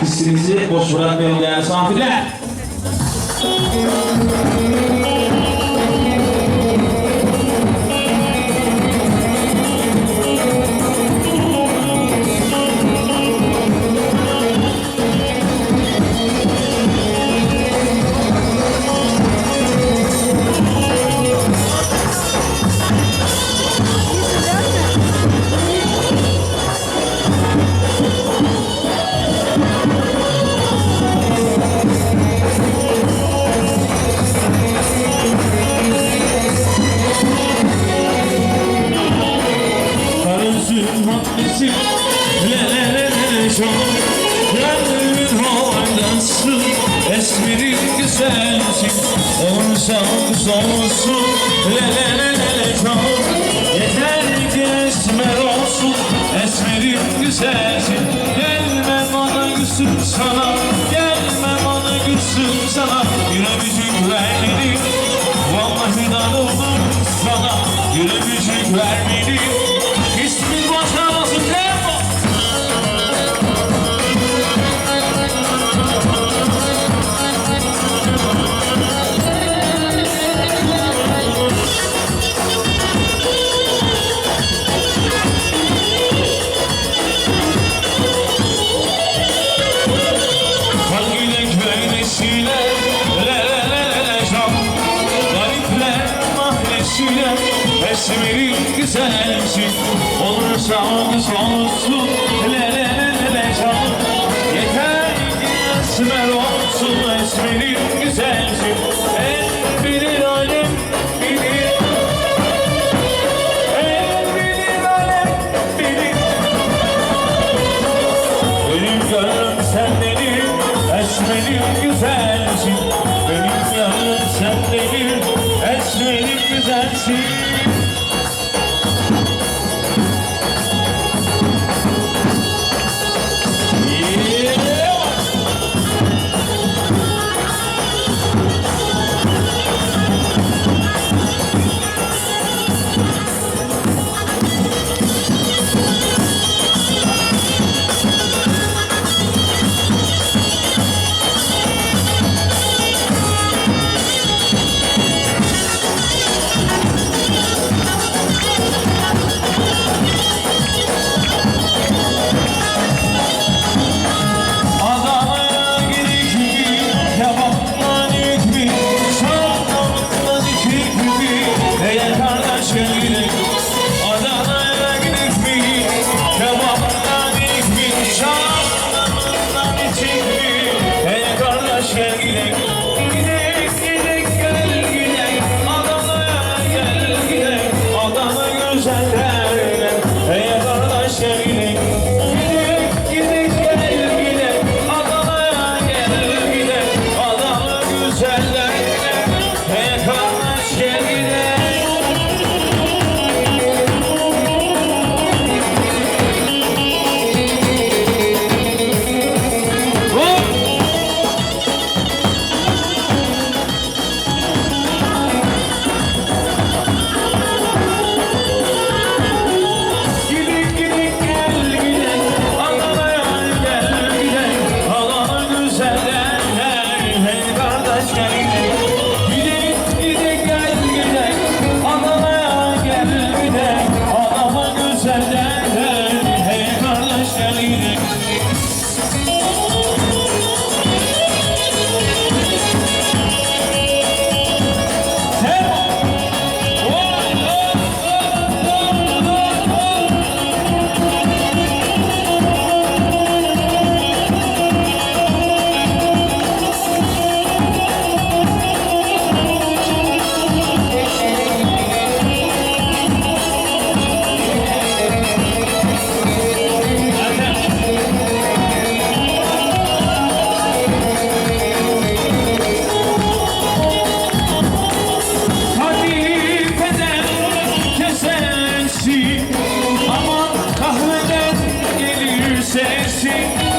Pistimizi boş bırakmayalım değerli misafirler. Kız olsun Le le le le le şan Yeter ki olsun Esmerin güzelsin Gelme bana gülsün sana Gelme bana gülsün sana. Yüreğim vermedi Vallahi darıldım sana. Yüreğim vermedi esmerim güzelsin. Yeah! insistência